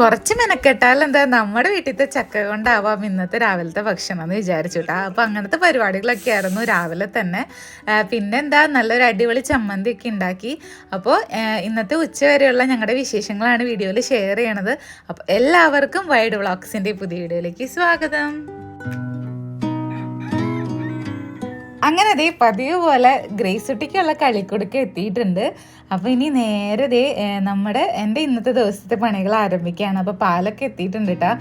കുറച്ച് മെനക്കെട്ടാൽ എന്താ നമ്മുടെ വീട്ടിലത്തെ ചക്ക കൊണ്ടാവാം ഇന്നത്തെ രാവിലത്തെ ഭക്ഷണം എന്ന് വിചാരിച്ചു കേട്ടോ. അപ്പോൾ അങ്ങനത്തെ പരിപാടികളൊക്കെ ആയിരുന്നു രാവിലെ തന്നെ. പിന്നെ എന്താ നല്ലൊരു അടിപൊളി ചമ്മന്തി ഒക്കെ ഉണ്ടാക്കി അപ്പോൾ ഇന്നത്തെ ഉച്ച വരെയുള്ള ഞങ്ങളുടെ വിശേഷങ്ങളാണ് വീഡിയോയിൽ ഷെയർ ചെയ്യണത്. അപ്പോൾ എല്ലാവർക്കും വൈഡ് വ്ളോഗ്സിന്റെ പുതിയ വീഡിയോയിലേക്ക് സ്വാഗതം. അങ്ങനെ ദേ പതിവ് പോലെ ഗ്രേസുട്ടിക്കുള്ള കളിക്കുടുക്ക എത്തിയിട്ടുണ്ട്. അപ്പോൾ ഇനി നേരെ ദേ നമ്മുടെ എന്റെ ഇന്നത്തെ ദിവസത്തെ പണികൾ ആരംഭിക്കുകയാണ്. അപ്പോൾ പാലൊക്കെ എത്തിയിട്ടുണ്ട് കേട്ടോ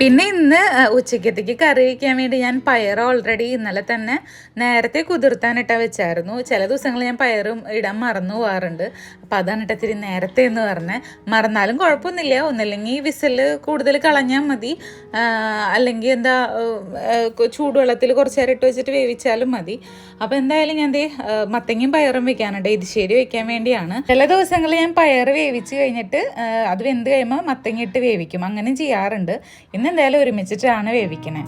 പിന്നെ ഇന്ന് ഉച്ചക്കത്തേക്ക് കറി വയ്ക്കാൻ വേണ്ടി ഞാൻ പയർ ഓൾറെഡി ഇന്നലെ തന്നെ നേരത്തെ കുതിർത്താനിട്ട വെച്ചായിരുന്നു. ചില ദിവസങ്ങളിൽ ഞാൻ പയറും ഇടാൻ മറന്നു പോകാറുണ്ട് അപ്പം അതാണ് ഇത്തിരി നേരത്തെ എന്ന് പറഞ്ഞത് മറന്നാലും കുഴപ്പമൊന്നുമില്ല. ഒന്നില്ലെങ്കിൽ വിസിൽ കൂടുതൽ കളഞ്ഞാൽ മതി. അല്ലെങ്കിൽ എന്താ ചൂടുവെള്ളത്തിൽ കുറച്ച് നേരം ഇട്ട് വെച്ചിട്ട് വേവിച്ചാലും മതി. അപ്പോൾ എന്തായാലും ഞാൻ ദേ മത്തങ്ങയും പയറും വെക്കാനുണ്ട്. എരിശ്ശേരി വെക്കാൻ വേണ്ടിയാണ്. ചില ദിവസങ്ങളിൽ ഞാൻ പയർ വേവിച്ച് കഴിഞ്ഞിട്ട് അത് വെന്ത് കഴിയുമ്പോൾ മത്തങ്ങ ഇട്ട് വേവിക്കും. അങ്ങനെ ചെയ്യാറുണ്ട്. ഇന്ന് എന്തായാലും ഒരുമിച്ചിട്ടാണ് വേവിക്കണേ.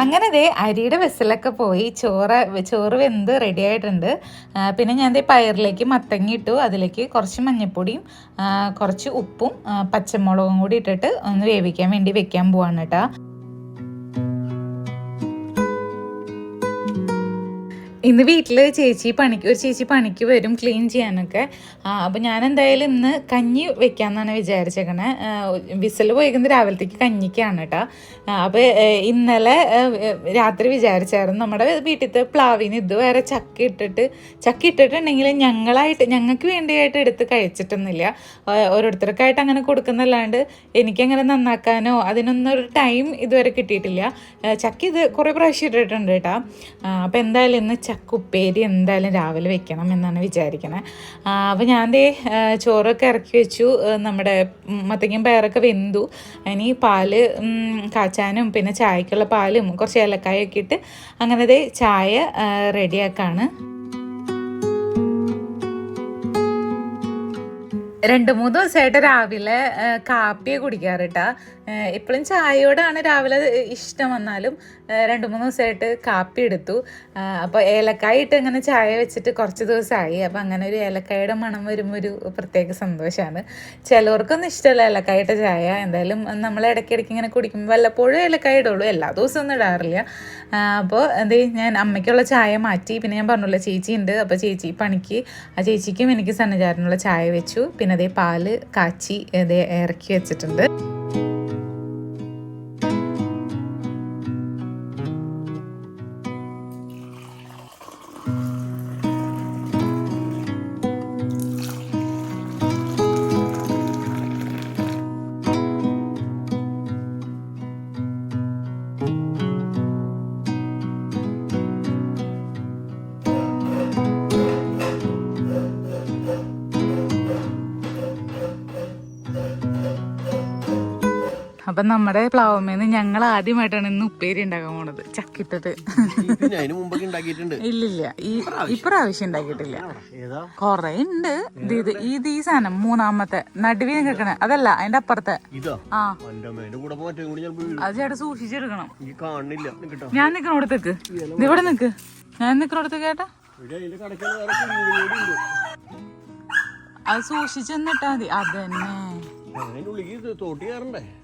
അങ്ങനെ ദേ അരിയുടെ വെസ്സിലൊക്കെ പോയി ചോറ് ചോറ് വെന്ത് റെഡി ആയിട്ടുണ്ട്. പിന്നെ ഞാൻ ദേ പയറിലേക്ക് മത്തങ്ങി ഇട്ടു അതിലേക്ക് കുറച്ച് മഞ്ഞൾപ്പൊടിയും കുറച്ച് ഉപ്പും പച്ചമുളകും കൂടി ഇട്ടിട്ട് ഒന്ന് വേവിക്കാൻ വേണ്ടി വെക്കാൻ പോവാണ് കേട്ടോ. ഇന്ന് വീട്ടിൽ ചേച്ചി പണിക്ക് ഒരു ചേച്ചി പണിക്ക് വരും ക്ലീൻ ചെയ്യാനൊക്കെ. അപ്പോൾ ഞാൻ എന്തായാലും ഇന്ന് കഞ്ഞി വെക്കാമെന്നാണ് വിചാരിച്ചേക്കണേ. വിസൽ പോയിക്കുന്ന രാവിലത്തേക്ക് കഞ്ഞിക്കാണ് കേട്ടോ അപ്പോൾ ഇന്നലെ രാത്രി വിചാരിച്ചായിരുന്നു. നമ്മുടെ വീട്ടിലത്തെ പ്ലാവിന് ഇതുവരെ ചക്ക ഇട്ടിട്ട് ചക്ക ഇട്ടിട്ടുണ്ടെങ്കിൽ ഞങ്ങളായിട്ട് ഞങ്ങൾക്ക് വേണ്ടിയായിട്ട് എടുത്ത് കഴിച്ചിട്ടൊന്നുമില്ല. ഓരോരുത്തർക്കായിട്ട് അങ്ങനെ കൊടുക്കുന്നല്ലാണ്ട് എനിക്കങ്ങനെ നന്നാക്കാനോ അതിനൊന്നും ഒരു ടൈം ഇതുവരെ കിട്ടിയിട്ടില്ല. ചക്ക ഇത് കുറേ പ്രാവശ്യം ഇട്ടിട്ടുണ്ട് കേട്ടോ അപ്പോൾ എന്തായാലും ഇന്ന് ചക്ക ഉപ്പേരി എന്തായാലും രാവിലെ വെക്കണം എന്നാണ് വിചാരിക്കണേ. അപ്പോൾ ഞാൻ ദേ ചോറൊക്കെ ഇറക്കി വെച്ചു. നമ്മുടെ മത്തങ്ങയും പയറൊക്കെ വെന്തു. ഇനി പാൽ കാച്ചാനും പിന്നെ ചായക്കുള്ള പാലും കുറച്ച് ഏലക്കായൊക്കെ ഇട്ട് അങ്ങനെ ദേ ചായ റെഡിയാക്കാണ്. രണ്ട് മൂന്ന് ദിവസമായിട്ട് രാവിലെ കാപ്പിയെ കുടിക്കാറ് കേട്ടാ ഇപ്പോഴും ചായയോടാണ് രാവിലെ ഇഷ്ടം വന്നാലും രണ്ട് മൂന്ന് ദിവസമായിട്ട് കാപ്പി എടുത്തു. അപ്പോൾ ഏലക്കായ ഇട്ട് ഇങ്ങനെ ചായ വെച്ചിട്ട് കുറച്ച് ദിവസമായി. അപ്പോൾ അങ്ങനെ ഒരു ഏലക്കായുടെ മണം വരുമ്പോൾ ഒരു പ്രത്യേക സന്തോഷമാണ് ചിലവർക്കൊന്നും ഇഷ്ടമല്ല ഏലക്കായുടെ ചായ. എന്തായാലും നമ്മൾ ഇടയ്ക്കിടയ്ക്ക് ഇങ്ങനെ കുടിക്കുമ്പോൾ വല്ലപ്പോഴും ഏലക്കായ ഇടുള്ളൂ. എല്ലാ ദിവസവും ഒന്നും ഇടാറില്ല. അപ്പോൾ എന്ത് ഞാൻ അമ്മയ്ക്കുള്ള ചായ മാറ്റി. പിന്നെ ഞാൻ പറഞ്ഞുള്ള ചേച്ചി ഉണ്ട്. അപ്പോൾ ചേച്ചി പണിക്ക്. ആ ചേച്ചിക്കും എനിക്ക് സന്നചാരനുള്ള ചായ വെച്ചു. പിന്നെ അതേ പാൽ കാച്ചി അതേ ഇറക്കി വെച്ചിട്ടുണ്ട്. അപ്പം നമ്മുടെ പ്ലാവുമേന്ന് ഞങ്ങൾ ആദ്യമായിട്ടാണ് ഇന്ന് ഉപ്പേരി ഉണ്ടാക്കാൻ പോണത്. ചക്കിട്ടത്. ഇല്ലില്ല. ഈ ഇപ്രാവശ്യം. ഉണ്ടാക്കിയിട്ടില്ല. കൊറേ ഉണ്ട്. ഇത് ഇത് ഇത് ഈ സാധനം മൂന്നാമത്തെ നടുവിന് കിടക്കണ അതല്ല അതിന്റെ അപ്പുറത്തെ. ആ. അത് ചേട്ടാ സൂക്ഷിച്ചെടുക്കണം. ഞാൻ നിക്കണോടത്തേക്ക് ഇത് ഇവിടെ നിക്ക്. ഞാൻ നിക്കണോടത്തേക്ക് ചേട്ടാ. ഇവിടെ അതിന്റെ കടയ്ക്കൽ വേറെ കുഞ്ഞുങ്ങളും കൂടി ഉണ്ട്. അത് സൂക്ഷിച്ചെന്നിട്ടാ മതി. അതന്നെ. തോട്ടി കയറണ്ടേ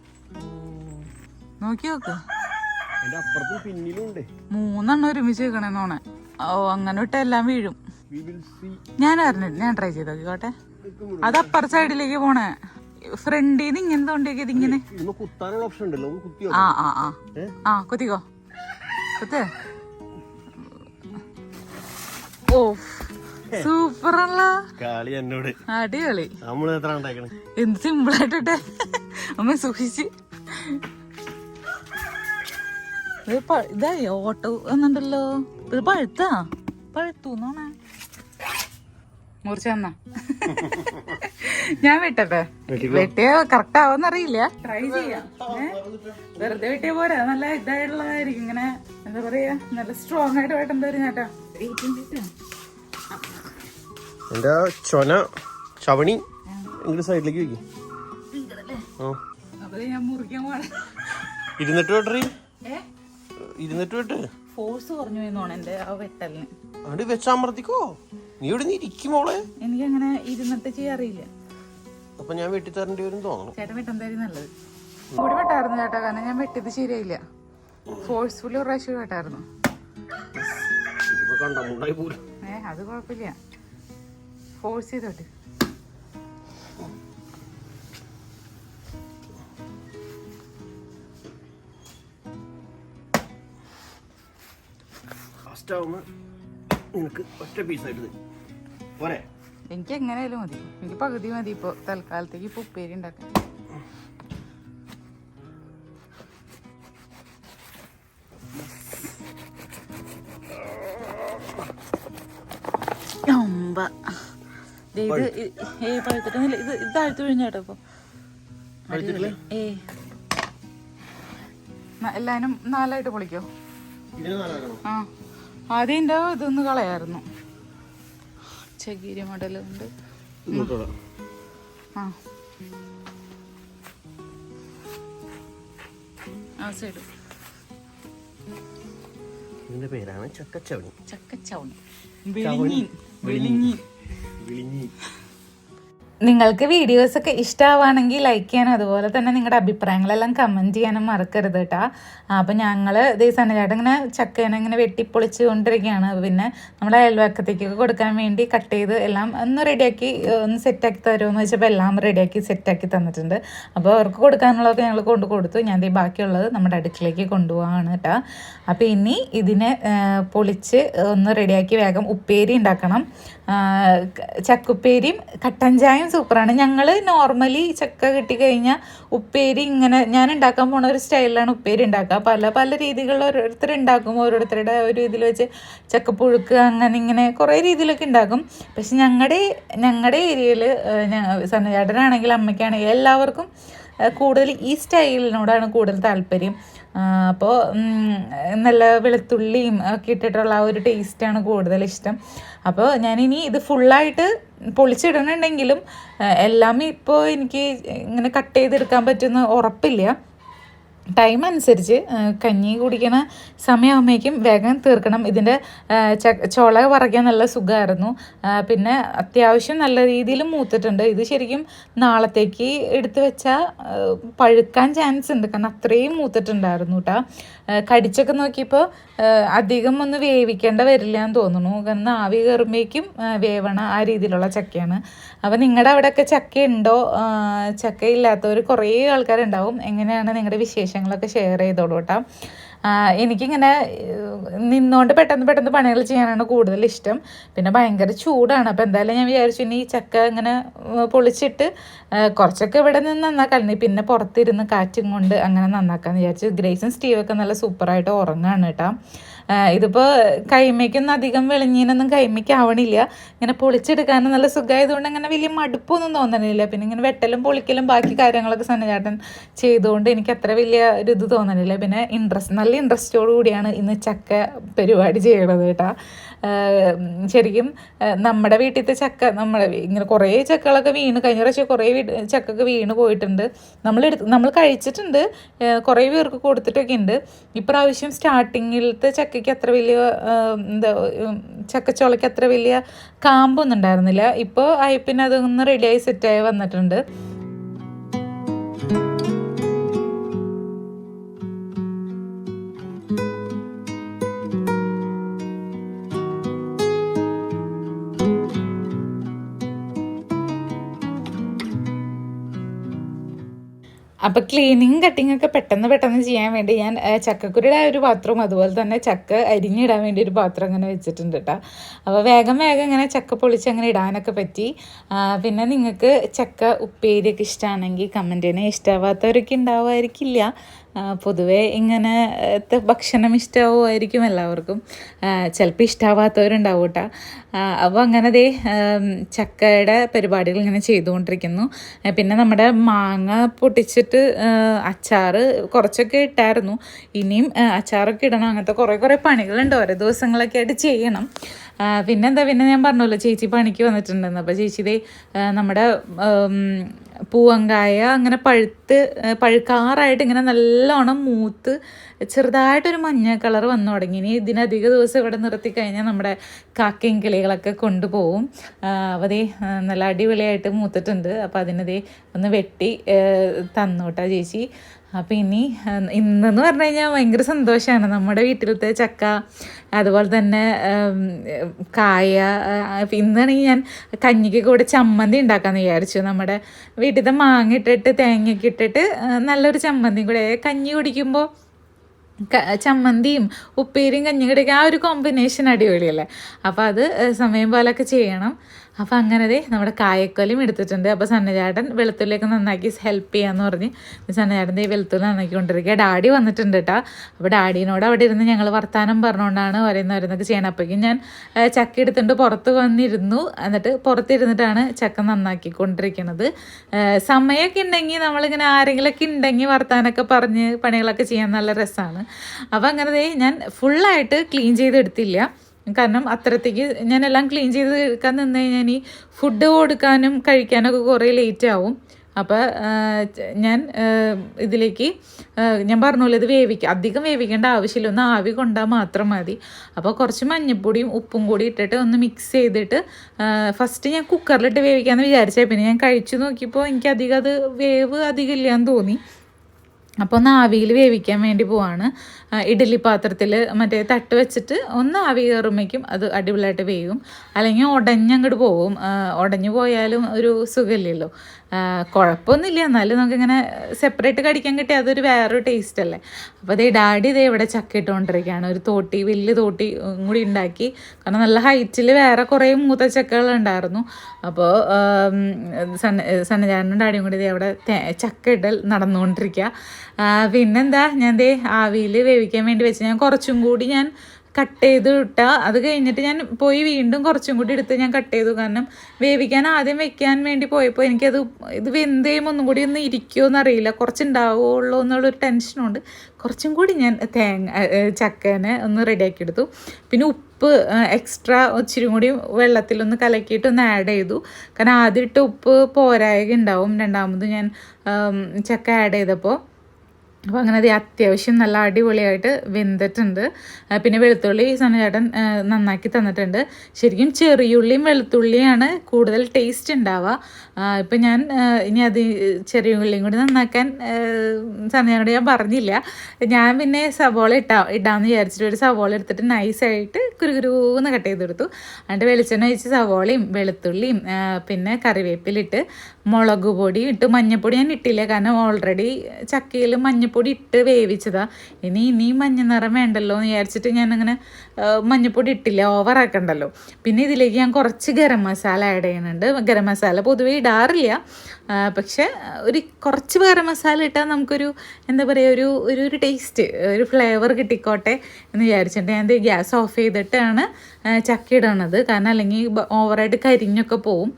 നോക്കി നോക്ക്. മൂന്നെണ്ണം ഒരുമിച്ച് വെക്കണേന്നോണെ ഓ അങ്ങനെ ഇട്ട എല്ലാം വീഴും. ഞാൻ അറിഞ്ഞിട്ട് ഞാൻ ട്രൈ ചെയ്ത് നോക്കിക്കോട്ടെ അത് അപ്പുറ സൈഡിലേക്ക് പോണേ. ഫ്രണ്ടിൽ നിന്ന് ഇങ്ങനെ തോണ്ടിയൊക്കെ ഇതിങ്ങനെ. ആ ആ ആ. ആ കുത്തിക്കോ. കുത്ത്. ഓ സൂപ്പർ ആണല്ലോ കളി എന്നോട്. അടിപൊളി. എന്ത് സിമ്പിൾ ആയിട്ടെ അമ്മ സൂക്ഷിച്ച്. ഇത് ഇതായി ഓട്ടോ എന്നുണ്ടല്ലോ ഇത് പഴുത്താ? പഴുത്തു എന്നാണേ. മുറിച്ച് തന്നാ? ഞാൻ വെട്ടട്ടെ? വെട്ടിയ കറക്റ്റ് ആവോന്നറിയില്ല ട്രൈ ചെയ്യാം? വെറുതെ വെട്ടിയ പോരാ. നല്ല ഇതായിട്ടുള്ളതായിരിക്കും. ഇങ്ങനെ എന്താ പറയാ നല്ല സ്ട്രോങ് ആയിട്ട് വരും ചേട്ടാ എന്റെ ചൊന ചവണി. ഇങ്ങോട്ട് സൈഡിലേക്ക് വെക്കും. ഇരുന്നിട്ട് വെട്ടറി ഇരുന്നിട്ട് വെട്ട് ഫോഴ്സ് കുറഞ്ഞു എന്നാണ് എന്റെ ആ വെട്ടലിന്. അവിടെ വെച്ചാമർത്തിക്കോ നീ ഇവിടെ നീ ഇരിക്കും മോളെ. എനിക്കങ്ങനെ ഇരുന്നിട്ട് ചെയ്യാറിയില്ല അപ്പൊ ഞാൻ വെട്ടിത്തരേണ്ടി വരും തോന്നണം. ചേട്ടൻ വെട്ടുന്നതായിരിക്കും നല്ലത്. കൂടി വെട്ടായിരുന്നു ചേട്ടാ കാരണം ഞാൻ വെട്ടിയത് ശരിയായില്ല. ഫോഴ്സ്ഫുള്ളി ഒരു പ്രാവശ്യം വെട്ടായിരുന്നു. ഏ അത് കുഴപ്പമില്ല. ഫോഴ്സ് ചെയ്തോട്ട്. ആവുമ്പോ നിനക്ക് ഒറ്റ പീസായിട്ട് തരും. പോരെ. എനിക്ക് എങ്ങനെയായാലും മതി. എനിക്ക് പകുതി മതി ഇപ്പോൾ തൽക്കാലത്തേക്ക് ഇപ്പോൾ ഉപ്പേരി ഉണ്ടാക്കാൻ. ഇത് പഴുത്തിട്ടൊന്നുമില്ല. ഇത് താഴ്ത്തു കഴിഞ്ഞാട്ടോ നാലായിട്ട് പൊളിക്കോ? ആ. ആദ്യം എന്റെ ഇതൊന്ന് കളയായിരുന്നു. ചകിരി മടലുണ്ട്. ആ. ആ സൈഡ്. ഇതിന്റെ പേരാണ് ചക്കച്ചവണി. ചക്കച്ചവണി. വിളിഞ്ഞി. വിളിഞ്ഞി. വിളിഞ്ഞി. നിങ്ങൾക്ക് വീഡിയോസ് ഒക്കെ ഇഷ്ടമാവുകയാണെങ്കിൽ ലൈക്ക് ചെയ്യാനും അതുപോലെ തന്നെ നിങ്ങളുടെ അഭിപ്രായങ്ങളെല്ലാം കമന്റ് ചെയ്യാനും മറക്കരുത് കേട്ടോ അപ്പം ഞങ്ങൾ സന്നചേട്ടൻ ഇങ്ങനെ ചക്കേനെ ഇങ്ങനെ വെട്ടിപ്പൊളിച്ച് കൊണ്ടിരിക്കുകയാണ് പിന്നെ നമ്മുടെ അയൽവക്കത്തേക്കൊക്കെ കൊടുക്കാൻ വേണ്ടി കട്ട് ചെയ്ത് എല്ലാം ഒന്ന് റെഡിയാക്കി ഒന്ന് സെറ്റാക്കി തരുമെന്ന് വെച്ചപ്പോൾ എല്ലാം റെഡിയാക്കി സെറ്റാക്കി തന്നിട്ടുണ്ട്. അപ്പോൾ അവർക്ക് കൊടുക്കാനുള്ളതൊക്കെ ഞങ്ങൾ കൊണ്ട് കൊടുത്തു. ഞാൻ ദേ ബാക്കിയുള്ളത് നമ്മുടെ അടുക്കളയ്ക്ക് കൊണ്ടുപോകാണ് കേട്ടോ അപ്പോൾ ഇനി ഇതിനെ പൊളിച്ച് ഒന്ന് റെഡിയാക്കി വേഗം ഉപ്പേരി ഉണ്ടാക്കണം. ചക്കുപ്പേരിയും കട്ടൻ ചായയും സൂപ്പറാണ്. ഞങ്ങൾ നോർമലി ചക്ക കിട്ടിക്കഴിഞ്ഞാൽ ഉപ്പേരി ഇങ്ങനെ ഞാൻ ഉണ്ടാക്കാൻ പോണ ഒരു സ്റ്റൈലിലാണ് ഉപ്പേരി ഉണ്ടാക്കുക. പല പല രീതികളിൽ ഓരോരുത്തർ ഉണ്ടാക്കും. ഓരോരുത്തരുടെ ഒരു ഇതിൽ വെച്ച് ചക്കപ്പുഴുക്ക് അങ്ങനെ ഇങ്ങനെ കുറേ രീതിയിലൊക്കെ ഉണ്ടാക്കും. പക്ഷെ ഞങ്ങളുടെ ഞങ്ങളുടെ ഏരിയയിൽ സന്നചേട്ടനാണെങ്കിൽ അമ്മയ്ക്കാണെങ്കിൽ എല്ലാവർക്കും കൂടുതൽ ഈ സ്റ്റൈലിനോടാണ് കൂടുതൽ താല്പര്യം. അപ്പോൾ നല്ല വെളുത്തുള്ളിയും ഒക്കെ ഇട്ടിട്ടുള്ള ആ ഒരു ടേസ്റ്റാണ് കൂടുതൽ ഇഷ്ടം അപ്പോൾ ഞാനിനി ഇത് ഫുള്ളായിട്ട് പൊളിച്ചിടണുണ്ടെങ്കിലും ആ, എല്ലാം ഇപ്പോൾ എനിക്ക് ഇങ്ങനെ കട്ട് ചെയ്തെടുക്കാൻ പറ്റുമെന്ന് ഉറപ്പില്ല. ടൈം അനുസരിച്ച് കഞ്ഞി കുടിക്കണ സമയമാകുമ്പോഴേക്കും വേഗം തീർക്കണം. ഇതിന്റെ ച- ചുള നല്ല സുഖമായിരുന്നു പിന്നെ അത്യാവശ്യം നല്ല രീതിയിൽ മൂത്തിട്ടുണ്ട്. ഇത് ശരിക്കും നാളത്തേക്ക് എടുത്തു വെച്ചാൽ പഴുക്കാൻ ചാൻസ് ഉണ്ട്. കാരണം അത്രയും മൂത്തിട്ടുണ്ടായിരുന്നു കേട്ടോ കടിച്ചൊക്കെ നോക്കിയപ്പോൾ അധികം ഒന്ന് വേവിക്കേണ്ട വരില്ല എന്ന് തോന്നുന്നു. കാരണം ആവി കയറുമ്പോഴേക്കും വേവണ ആ രീതിയിലുള്ള ചക്കയാണ്. അപ്പോൾ നിങ്ങളുടെ അവിടെയൊക്കെ ചക്ക ഉണ്ടോ ആ, ചക്ക ഇല്ലാത്തവർ കുറേ ആൾക്കാരുണ്ടാവും. എങ്ങനെയാണ് നിങ്ങളുടെ വിശേഷങ്ങളൊക്കെ ഷെയർ ചെയ്തോളൂ കേട്ടോ എനിക്കിങ്ങനെ നിന്നുകൊണ്ട് പെട്ടെന്ന് പെട്ടെന്ന് പണികൾ ചെയ്യാനാണ് കൂടുതൽ ഇഷ്ടം. പിന്നെ ഭയങ്കര ചൂടാണ്. അപ്പോൾ എന്തായാലും ഞാൻ വിചാരിച്ചു ഇനി ഈ ചക്ക ഇങ്ങനെ പൊളിച്ചിട്ട് കുറച്ചൊക്കെ ഇവിടെ നിന്ന് നന്നാക്കാൻ. പിന്നെ പുറത്തിരുന്ന് കാറ്റും കൊണ്ട് അങ്ങനെ നന്നാക്കാമെന്ന് വിചാരിച്ചു. ഗ്രേസും സ്റ്റീവൊക്കെ നല്ല സൂപ്പറായിട്ട് ഉറങ്ങാണ് കേട്ടോ ഇതിപ്പോൾ കൈമയ്ക്കൊന്നും അധികം വെളിഞ്ഞീനൊന്നും കൈമയ്ക്ക് ആവണില്ല ഇങ്ങനെ പൊളിച്ചെടുക്കാനും നല്ല സുഖമായതുകൊണ്ട് അങ്ങനെ വലിയ മടുപ്പൊന്നും തോന്നണില്ല. പിന്നെ ഇങ്ങനെ വെട്ടലും പൊളിക്കലും ബാക്കി കാര്യങ്ങളൊക്കെ സന്നിചാട്ടൻ ചെയ്തുകൊണ്ട് എനിക്ക് അത്ര വലിയ ഒരു ഇത് തോന്നണില്ല. പിന്നെ ഇൻട്രസ്റ്റ് നല്ല ഇൻട്രസ്റ്റോടു കൂടിയാണ് ഇന്ന് ചക്ക പരിപാടി ചെയ്യണത് കേട്ടോ. ശരിക്കും നമ്മുടെ വീട്ടിലത്തെ ചക്ക നമ്മുടെ ഇങ്ങനെ കുറേ ചക്കകളൊക്കെ വീണ് കഴിഞ്ഞ പ്രാവശ്യം കുറേ ചക്കൊക്കെ വീണ് പോയിട്ടുണ്ട്. നമ്മൾ എടുത്ത് നമ്മൾ കഴിച്ചിട്ടുണ്ട്. കുറേ പേർക്ക് കൊടുത്തിട്ടൊക്കെ ഉണ്ട് ഇപ്രാവശ്യം സ്റ്റാർട്ടിങ്ങിലത്തെ ചക്കയ്ക്ക് അത്ര വലിയ എന്താ ചക്കച്ചോളയ്ക്ക് അത്ര വലിയ കാമ്പൊന്നും ഉണ്ടായിരുന്നില്ല. ഇപ്പോൾ ആയി പിന്നെ അതൊന്ന് റെഡിയായി സെറ്റായി വന്നിട്ടുണ്ട്. അപ്പോൾ ക്ലീനിങ് കട്ടിങ് ഒക്കെ പെട്ടെന്ന് പെട്ടെന്ന് ചെയ്യാൻ വേണ്ടി ഞാൻ ചക്കക്കുരുടെ ഒരു പാത്രവും അതുപോലെ തന്നെ ചക്ക അരിഞ്ഞിടാൻ വേണ്ടി ഒരു പാത്രം അങ്ങനെ വെച്ചിട്ടുണ്ട് കേട്ടോ അപ്പോൾ വേഗം വേഗം ഇങ്ങനെ ചക്ക പൊളിച്ച് അങ്ങനെ ഇടാനൊക്കെ പറ്റി. പിന്നെ നിങ്ങൾക്ക് ചക്ക ഉപ്പേരിയൊക്കെ ഇഷ്ടമാണെങ്കിൽ കമന്റ് ചെയ്യണേ ഇഷ്ടമാവാത്തവരൊക്കെ ഉണ്ടാവുമായിരിക്കില്ല പൊതുവേ ഇങ്ങനത്തെ ഭക്ഷണം ഇഷ്ടമാവുമായിരിക്കും എല്ലാവർക്കും. ചിലപ്പോൾ ഇഷ്ടമാവാത്തവരുണ്ടാവും കേട്ടോ അപ്പോൾ അങ്ങനെ ദേ ചക്കയുടെ പരിപാടികൾ ഇങ്ങനെ ചെയ്തുകൊണ്ടിരിക്കുന്നു. പിന്നെ നമ്മുടെ മാങ്ങ പൊട്ടിച്ചിട്ട് അച്ചാറ് കുറച്ചൊക്കെ ഇട്ടായിരുന്നു. ഇനിയും അച്ചാറൊക്കെ ഇടണം. അങ്ങനത്തെ കുറേ കുറേ പണികളുണ്ട്. ഓരോ ദിവസങ്ങളൊക്കെ ആയിട്ട് ചെയ്യണം. പിന്നെന്താ പിന്നെ ഞാൻ പറഞ്ഞല്ലോ ചേച്ചി പണിക്ക് വന്നിട്ടുണ്ടെന്ന്. അപ്പോൾ ചേച്ചി ദേ നമ്മുടെ പൂവങ്കായ അങ്ങനെ പഴുത്ത് പഴുക്കാറായിട്ട് ഇങ്ങനെ നല്ലോണം മൂത്ത് ചെറുതായിട്ടൊരു മഞ്ഞ കളർ വന്നു തുടങ്ങി. ഇനി ഇതിനധിക ദിവസം ഇവിടെ നിർത്തി കഴിഞ്ഞാൽ നമ്മുടെ കാക്കയും കിളികളൊക്കെ കൊണ്ടുപോകും അപ്പോൾ നല്ല അടിപൊളിയായിട്ട് മൂത്തിട്ടുണ്ട്. അപ്പോൾ അതിനതേ ഒന്ന് വെട്ടി തന്നു കേട്ടോ ചേച്ചി. അപ്പോൾ ഇനി ഇന്നെന്ന് പറഞ്ഞു കഴിഞ്ഞാൽ ഭയങ്കര സന്തോഷമാണ് നമ്മുടെ വീട്ടിലത്തെ ചക്ക അതുപോലെ തന്നെ കായ ഇന്നാണെങ്കിൽ ഞാൻ കഞ്ഞിക്ക് കൂടെ ചമ്മന്തി ഉണ്ടാക്കാമെന്ന് വിചാരിച്ചു. നമ്മുടെ വീട്ടിലത്തെ മാങ്ങ ഇട്ടിട്ട് തേങ്ങയൊക്കെ ഇട്ടിട്ട് നല്ലൊരു ചമ്മന്തി കൂടെ. കഞ്ഞി കുടിക്കുമ്പോൾ ചമ്മന്തിയും ഉപ്പേരിയും കഞ്ഞിക്കടയൊക്കെ ആ ഒരു കോമ്പിനേഷൻ അടിപൊളിയല്ലേ? അപ്പോൾ അത് സമയം പോലൊക്കെ ചെയ്യണം. അപ്പോൾ അങ്ങനെ നമ്മുടെ കായക്കൊലയും എടുത്തിട്ടുണ്ട്. അപ്പോൾ സന്നചാട്ടൻ വെളുത്തുള്ളിയൊക്കെ നന്നാക്കി ഹെൽപ്പ് ചെയ്യാമെന്ന് പറഞ്ഞ് സന്നചാട്ടൻ ഈ വെളുത്തുള്ളി നന്നാക്കി നന്നാക്കിക്കൊണ്ടിരിക്കുക ഡാഡി വന്നിട്ടുണ്ട് കേട്ടോ അപ്പോൾ ഡാഡിനോട് അവിടെ ഇരുന്ന് ഞങ്ങൾ വർത്താനം പറഞ്ഞുകൊണ്ടാണ് വരുന്ന വരുന്നൊക്കെ ചെയ്യണം അപ്പോഴേക്കും ഞാൻ ചക്ക എടുത്തിട്ട് പുറത്ത് വന്നിരുന്നു. എന്നിട്ട് പുറത്തിരുന്നിട്ടാണ് ചക്ക നന്നാക്കിക്കൊണ്ടിരിക്കുന്നത് കൊണ്ടിരിക്കുന്നത് സമയമൊക്കെ ഉണ്ടെങ്കിൽ നമ്മളിങ്ങനെ ആരെങ്കിലുമൊക്കെ ഉണ്ടെങ്കിൽ വർത്താനൊക്കെ പറഞ്ഞ് പണികളൊക്കെ ചെയ്യാൻ നല്ല രസമാണ് അപ്പോൾ അങ്ങനെ ഞാൻ ഫുള്ളായിട്ട് ക്ലീൻ ചെയ്തെടുത്തില്ല. കാരണം അത്രത്തേക്ക് ഞാനെല്ലാം ക്ലീൻ ചെയ്ത് എടുക്കാൻ നിന്ന് കഴിഞ്ഞാൽ ഈ ഫുഡ് കൊടുക്കാനും കഴിക്കാനൊക്കെ കുറേ ലേറ്റ് ആവും. അപ്പോൾ ഞാൻ ഇതിലേക്ക് ഞാൻ ഞാൻ പോലെ ഇത് വേവിക്കുക അധികം വേവിക്കേണ്ട ആവശ്യമില്ല. ഒന്ന് ആവി കൊണ്ടാൽ മാത്രം മതി. അപ്പോൾ കുറച്ച് മഞ്ഞൾപ്പൊടിയും ഉപ്പും കൂടി ഇട്ടിട്ട് ഒന്ന് മിക്സ് ചെയ്തിട്ട് ഫസ്റ്റ് ഞാൻ കുക്കറിലിട്ട് വേവിക്കാമെന്ന് വിചാരിച്ചാൽ പിന്നെ ഞാൻ കഴിച്ചു നോക്കിയപ്പോൾ എനിക്ക് അധികം അത് വേവ് അധികം ഇല്ലയെന്ന് തോന്നി. അപ്പോൾ ഒന്ന് ആവിയിൽ വേവിക്കാൻ വേണ്ടി പോവാണ്. ഇഡ്ഡലി പാത്രത്തിൽ മറ്റേ തട്ട് വെച്ചിട്ട് ഒന്ന് ആവി കയറുമ്പോഴേക്കും അത് അടിപൊളിയായിട്ട് വേവും. അല്ലെങ്കിൽ ഉടഞ്ഞങ്ങോട്ട് പോവും. ഉടഞ്ഞു പോയാലും ഒരു സുഖമില്ലല്ലോ. കുഴപ്പമൊന്നുമില്ല എന്നാലും നമുക്കിങ്ങനെ സെപ്പറേറ്റ് കടിക്കാൻ കിട്ടിയ അതൊരു വേറൊരു ടേസ്റ്റ് അല്ലേ? അപ്പോൾ അതേ ഡാഡി ഇതേ ഇവിടെ ചക്ക ഇട്ടുകൊണ്ടിരിക്കുകയാണ്. ഒരു തോട്ടി വലിയ തോട്ടി കൂടി ഉണ്ടാക്കി. കാരണം നല്ല ഹൈറ്റിൽ വേറെ കുറേ മൂത്ത ചക്കകൾ ഉണ്ടായിരുന്നു അപ്പോൾ സന്ന സണ്ണചാരനും ഡാഡിയും കൂടി ഇതേ അവിടെ ചക്ക ഇടൽ നടന്നുകൊണ്ടിരിക്കുക. പിന്നെന്താ? ഞാൻ ദേ ആവിയിൽ വേവിക്കാൻ വേണ്ടി വെച്ച്. ഞാൻ കുറച്ചും കൂടി ഞാൻ കട്ട് ചെയ്ത് ഇട്ട അത് കഴിഞ്ഞിട്ട് ഞാൻ പോയി വീണ്ടും കുറച്ചും കൂടി എടുത്ത് ഞാൻ കട്ട് ചെയ്തു കാരണം വേവിക്കാൻ ആദ്യം വെക്കാൻ വേണ്ടി പോയപ്പോൾ എനിക്കത് ഇത് വെന്ത് കഴിയുമ്പോൾ ഒന്നും കൂടി ഒന്ന് ഇരിക്കുമോ എന്നറിയില്ല കുറച്ചുണ്ടാവുള്ളൂ എന്നുള്ളൊരു ടെൻഷനുണ്ട് കുറച്ചും കൂടി ഞാൻ തേങ്ങ ചക്കേനെ ഒന്ന് റെഡിയാക്കി എടുത്തു പിന്നെ ഉപ്പ് എക്സ്ട്രാ ഇച്ചിരി കൂടി വെള്ളത്തിലൊന്ന് കലക്കിയിട്ട് ഒന്ന് ആഡ് ചെയ്തു. കാരണം ആദ്യം ഇട്ട് ഉപ്പ് പോരായക ഉണ്ടാവും രണ്ടാമത് ഞാൻ ചക്ക ആഡ് ചെയ്തപ്പോൾ അപ്പോൾ അങ്ങനെ അത് അത്യാവശ്യം നല്ല അടിപൊളിയായിട്ട് വെന്തിട്ടുണ്ട്. പിന്നെ വെളുത്തുള്ളി സനചേട്ടൻ നന്നാക്കി തന്നിട്ടുണ്ട്. ശരിക്കും ചെറിയുള്ളിയും വെളുത്തുള്ളിയാണ് കൂടുതൽ ടേസ്റ്റ് ഉണ്ടാവുക. ഇപ്പം ഞാൻ ഇനി അത് ചെറിയ ഉള്ളിയും കൂടി നന്നാക്കാൻ സനചേട്ടനോട് ഞാൻ പറഞ്ഞില്ല. ഞാൻ പിന്നെ സവോള ഇട്ടാ ഇടാമെന്ന് വിചാരിച്ചിട്ട് ഒരു സവോള എടുത്തിട്ട് നൈസായിട്ട് കുരുകുരുന്ന് കട്ട് ചെയ്തെടുത്തു. എന്നിട്ട് വെളിച്ചെണ്ണ ഒഴിച്ച് സവോളയും വെളുത്തുള്ളിയും പിന്നെ കറിവേപ്പിലിട്ട് മുളക് പൊടി ഇട്ട്. മഞ്ഞപ്പൊടി ഞാൻ ഇട്ടില്ല കാരണം ഓൾറെഡി ചക്കയിൽ മഞ്ഞപ്പൊടി ഇട്ട് വേവിച്ചതാ. ഇനി ഇനിയും മഞ്ഞ നിറം വേണ്ടല്ലോ എന്ന് വിചാരിച്ചിട്ട് ഞാനങ്ങനെ മഞ്ഞപ്പൊടി ഇട്ടില്ല ഓവറാക്കണ്ടല്ലോ പിന്നെ ഇതിലേക്ക് ഞാൻ കുറച്ച് ഗരം മസാല ആഡ് ചെയ്യുന്നുണ്ട്. ഗരം മസാല പൊതുവേ ഇടാറില്ല. പക്ഷേ ഒരു കുറച്ച് ഗരം മസാല ഇട്ടാൽ നമുക്കൊരു എന്താ പറയുക ഒരു ഒരു ടേസ്റ്റ് ഒരു ഫ്ലേവർ കിട്ടിക്കോട്ടെ എന്ന് വിചാരിച്ചിട്ട് ഞാൻ ഗ്യാസ് ഓഫ് ചെയ്തിട്ടാണ് ആ, ചക്ക ഇടണത് കാരണം അല്ലെങ്കിൽ ഓവറായിട്ട് കരിഞ്ഞൊക്കെ പോവും.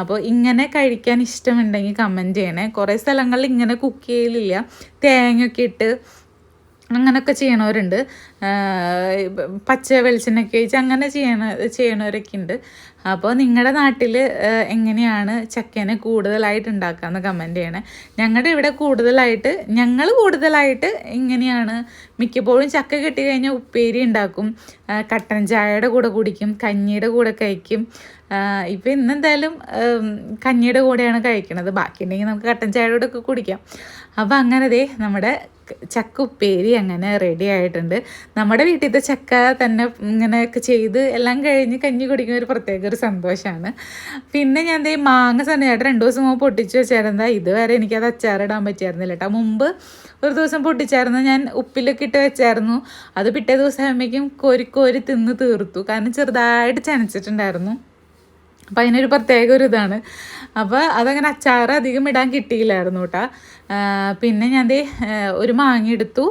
അപ്പോൾ ഇങ്ങനെ കഴിക്കാൻ ഇഷ്ടമുണ്ടെങ്കിൽ കമന്റ് ചെയ്യണേ. കുറേ സ്ഥലങ്ങളിൽ ഇങ്ങനെ കുക്ക് ചെയ്യലില്ല. തേങ്ങയൊക്കെ ഇട്ട് അങ്ങനെയൊക്കെ ചെയ്യണവരുണ്ട്. പച്ച വെളിച്ചെണ്ണയൊക്കെ ഒഴിച്ച് അങ്ങനെ ചെയ്യണ ചെയ്യണവരൊക്കെ ഉണ്ട്. അപ്പോൾ നിങ്ങളുടെ നാട്ടിൽ എങ്ങനെയാണ് ചക്കേനെ കൂടുതലായിട്ട് ഉണ്ടാക്കാമെന്ന് കമന്റ് ചെയ്യണേ. ഞങ്ങളുടെ ഇവിടെ കൂടുതലായിട്ട് ഞങ്ങൾ കൂടുതലായിട്ട് ഇങ്ങനെയാണ്. മിക്കപ്പോഴും ചക്ക കിട്ടി കഴിഞ്ഞാൽ ഉപ്പേരി ഉണ്ടാക്കും. കട്ടൻ ചായയുടെ കൂടെ കുടിക്കും കഞ്ഞിയുടെ കൂടെ കഴിക്കും. ഇപ്പം ഇന്നെന്തായാലും കഞ്ഞിയുടെ കൂടെയാണ് കഴിക്കണത്. ബാക്കിയുണ്ടെങ്കിൽ നമുക്ക് കട്ടൻ ചായയുടെ കൂടെ ഒക്കെ കുടിക്കാം. അപ്പോൾ അങ്ങനെ ദേ നമ്മുടെ ചക്ക ഉപ്പേരി അങ്ങനെ റെഡി ആയിട്ടുണ്ട്. നമ്മുടെ വീട്ടിലത്തെ ചക്ക തന്നെ ഇങ്ങനെയൊക്കെ ചെയ്ത് എല്ലാം കഴിഞ്ഞ് കഞ്ഞി കുടിക്കുന്ന ഒരു പ്രത്യേക ഒരു സന്തോഷമാണ് പിന്നെ ഞാൻ ദേ മാങ്ങ സമയമായിട്ട് രണ്ട് ദിവസം മുമ്പ് പൊട്ടിച്ചു വെച്ചായിരുന്നാ ഇതുവരെ എനിക്കത് അച്ചാറിടാൻ പറ്റിയായിരുന്നില്ല കേട്ടോ മുമ്പ് ഒരു ദിവസം പൊട്ടിച്ചായിരുന്നു. ഞാൻ ഉപ്പിലൊക്കെ ഇട്ട് വെച്ചായിരുന്നു. അത് പിറ്റേ ദിവസം ആകുമ്പോഴേക്കും കോരി കോരി തിന്ന് തീർത്തു. കാരണം ചെറുതായിട്ട് ചനച്ചിട്ടുണ്ടായിരുന്നു. അപ്പം അതിനൊരു പ്രത്യേക ഒരു ഇതാണ്. അപ്പോൾ അതങ്ങനെ അച്ചാർ അധികം ഇടാൻ കിട്ടിയില്ലായിരുന്നു കേട്ടോ. പിന്നെ ഞാൻ ദേ ഒരു മാങ്ങ എടുത്തു.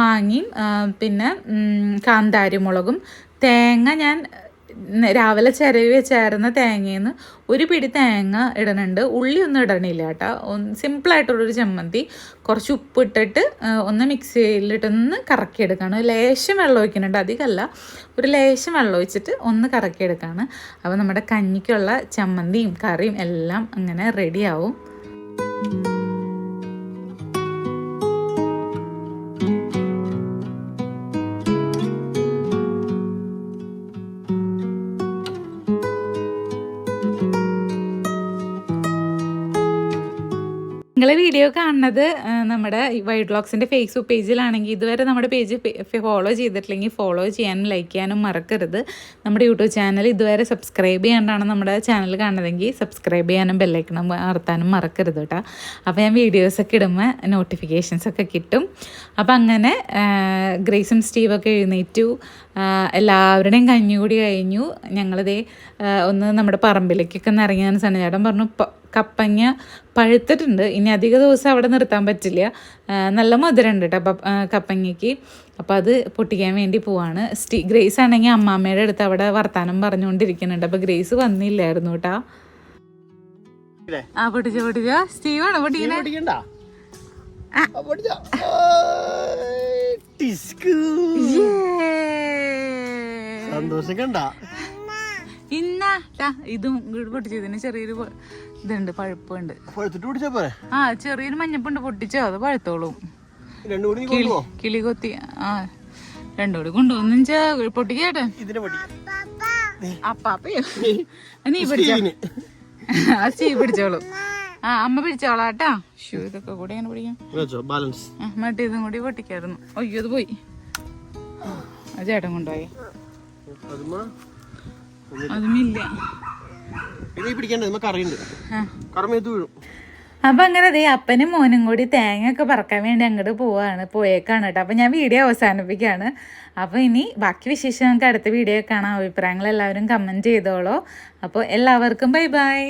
മാങ്ങയും പിന്നെ കാന്താരി മുളകും തേങ്ങ ഞാൻ രാവിലെ ചിരവി വെച്ചായിരുന്ന തേങ്ങയിൽ നിന്ന് ഒരു പിടി തേങ്ങ ഇടണുണ്ട്. ഉള്ളി ഒന്നും ഇടണില്ല കേട്ടോ. സിമ്പിളായിട്ടുള്ളൊരു ചമ്മന്തി. കുറച്ച് ഉപ്പ് ഇട്ടിട്ട് ആ, ഒന്ന് മിക്സിയിലിട്ടൊന്ന് കറക്കിയെടുക്കുകയാണ് ലേശം വെള്ളം ഒഴിക്കുന്നുണ്ട്. അധികമല്ല. ഒരു ലേശം വെള്ളം ഒഴിച്ചിട്ട് ഒന്ന് കറക്കിയെടുക്കുകയാണ് അപ്പോൾ നമ്മുടെ കഞ്ഞിക്കുള്ള ചമ്മന്തിയും കറിയും എല്ലാം അങ്ങനെ റെഡിയാവും. വീഡിയോ കാണുന്നത് നമ്മുടെ വൈഡ് ബ്ലോഗ്സിന്റെ ഫേസ്ബുക്ക് പേജിലാണെങ്കിൽ ഇതുവരെ നമ്മുടെ പേജ് ഫോളോ ചെയ്തിട്ടില്ലെങ്കിൽ ഫോളോ ചെയ്യാനും ലൈക്ക് ചെയ്യാനും മറക്കരുത്. നമ്മുടെ യൂട്യൂബ് ചാനൽ ഇതുവരെ സബ്സ്ക്രൈബ് ചെയ്യാണ്ടാണ് നമ്മുടെ ചാനൽ കാണുന്നതെങ്കിൽ സബ്സ്ക്രൈബ് ചെയ്യാനും ബെല്ലൈക്കണം അമർത്താനും മറക്കരുത് കേട്ടോ അപ്പോൾ ഞാൻ വീഡിയോസൊക്കെ ഇടുമ്പോൾ നോട്ടിഫിക്കേഷൻസ് ഒക്കെ കിട്ടും. അപ്പം അങ്ങനെ ഗ്രേസും സ്റ്റീവൊക്കെ എഴുന്നേറ്റു. എല്ലാവരുടെയും കഞ്ഞുകൂടി കഴിഞ്ഞു. ഞങ്ങളിതേ ഒന്ന് നമ്മുടെ പറമ്പിലേക്കൊക്കെ ഒന്ന് ഇറങ്ങിയാണ് സണ്ണിചേട്ടൻ പറഞ്ഞു "പ- കപ്പങ്ങ പഴുത്തിട്ടുണ്ട്. ഇനി അധിക ദിവസം അവിടെ നിർത്താൻ പറ്റില്ല. നല്ല മധുരമുണ്ട് കേട്ടോ കപ്പങ്ങയ്ക്ക്. അപ്പോൾ അത് പൊട്ടിക്കാൻ വേണ്ടി പോവാണ്. സ്റ്റീ ഗ്രേസ് ആണെങ്കിൽ അമ്മാമ്മയുടെ അടുത്ത് അവിടെ വർത്താനം പറഞ്ഞുകൊണ്ടിരിക്കുന്നുണ്ട്. അപ്പോൾ ഗ്രേസ് വന്നില്ലായിരുന്നു കേട്ടോ. ആ പൊട്ടിച്ച പൊട്ടിച്ച. സ്റ്റീവാണോ പൊട്ടിക്കണേ? സന്തോഷം കണ്ട ഇന്നാ. ഇതും ഇങ്ങോട്ട് പൊട്ടിച്ചതിന് ചെറിയൊരു ഇതുണ്ട് പഴുപ്പുണ്ട്. പഴുത്തിട്ട് പിടിച്ചാ പോരെ? ആ ചെറിയൊരു മഞ്ഞപ്പുണ്ട് പൊട്ടിച്ചോ അത് പഴുത്തോളും. രണ്ടു കിളി കൊത്തി ആ രണ്ടുകൂടി കൊണ്ടുവന്നു വെച്ചാ പൊട്ടിക്കേട്ടെ അപ്പാപ്പയോ നീ പിടിച്ചോ. ആ പിടിച്ചോളൂ. ആ അമ്മ പിടിച്ചോളാട്ടാ. ഷൂ ഇതൊക്കെ കൂടെ അങ്ങനെ പിടിക്കാം? വെച്ചോ ബാലൻസ് മറ്റേ ഇതും കൂടി പൊട്ടിക്കായിരുന്നു. അയ്യോ അത് പോയി. ആ ചേട്ടൻ കൊണ്ടുപോയി. അതുമില്ല. ഇത് പിടിക്കണ്ടേ വീഴും. അപ്പൊ അങ്ങനെ ദേ അപ്പനും മോനും കൂടി തേങ്ങ ഒക്കെ പറക്കാൻ വേണ്ടി അങ്ങോട്ട് പോവാണ് പോയേക്കാണ് കേട്ടോ. അപ്പൊ ഞാൻ വീഡിയോ അവസാനിപ്പിക്കുകയാണ് അപ്പൊ ഇനി ബാക്കി വിശേഷം നമുക്ക് അടുത്ത വീഡിയോ കാണാം. അഭിപ്രായങ്ങൾ എല്ലാവരും കമന്റ് ചെയ്തോളൂ. അപ്പോൾ എല്ലാവർക്കും ബൈ ബൈ